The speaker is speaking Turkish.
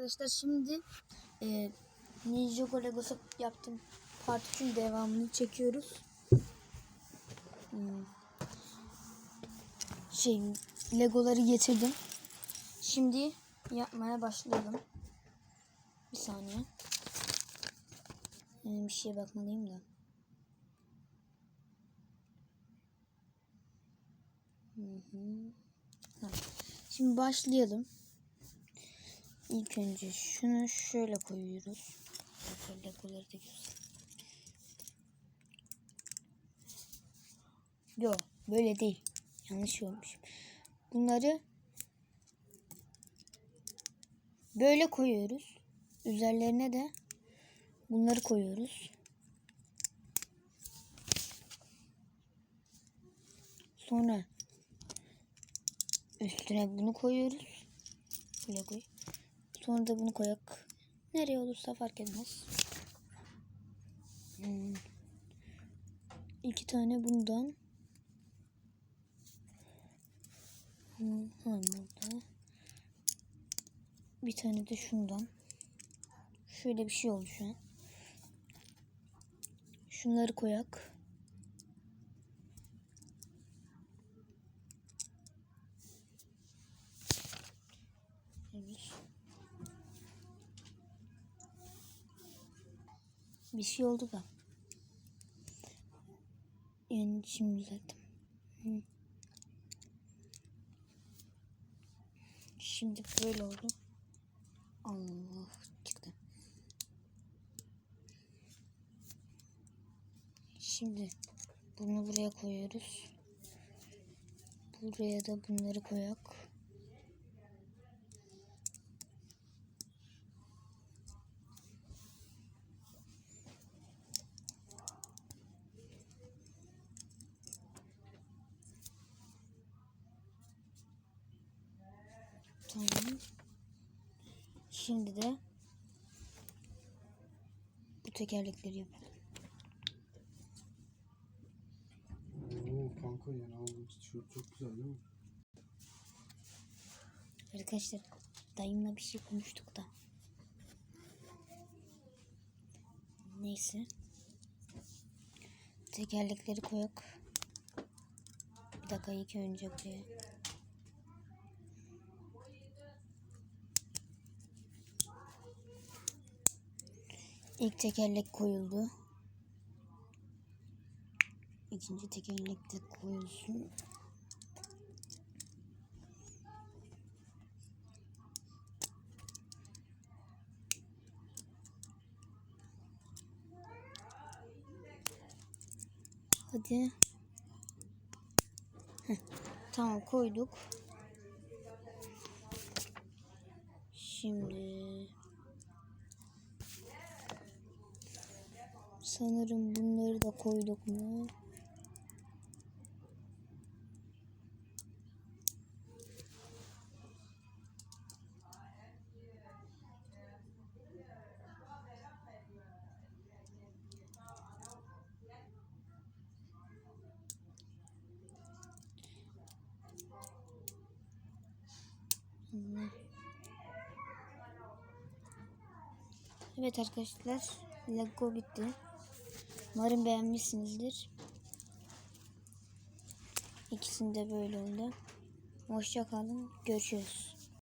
arkadaşlar şimdi e, Ninjago Legosu yaptım. Part 3'ün devamını çekiyoruz. Hmm. Şey Legoları getirdim. Şimdi yapmaya başlayalım. Bir saniye. Benim bir şeye bakmalıyım da. Hı hı. Şimdi başlayalım. İlk önce şunu şöyle koyuyoruz. Şöyle göstereyim. Yok böyle değil. Yanlış olmuş. Bunları böyle koyuyoruz. Üzerlerine de bunları koyuyoruz. Sonra üstüne bunu koyuyoruz. Böyle koy. Sonra da bunu koyak. Nereye olursa fark etmez. Hmm. İki tane bundan. Hmm, burada. Bir tane de şundan. Şöyle bir şey oldu şu an. Şunları koyak. Evet. Bir şey oldu da. Yani şimdi. Hı. Şimdi böyle oldu. Allah çıktı. Şimdi bunu buraya koyuyoruz. Buraya da bunları koyak. Tamam. Şimdi de bu tekerlekleri yapalım. Oo kanka yeni aldığım tişört çok güzel değil mi? Arkadaşlar dayımla bir şey konuştuk da. Neyse. Tekerlekleri koyak. Bir dakika ilk önce buraya. İlk tekerlek koyuldu. İkinci tekerlek de koyulsun. Hadi. Heh, tamam koyduk. Şimdi sanırım bunları da koyduk mu? Evet arkadaşlar Lego bitti. Umarım beğenmişsinizdir. İkisinde böyle oldu. Hoşça kalın. Görüşürüz.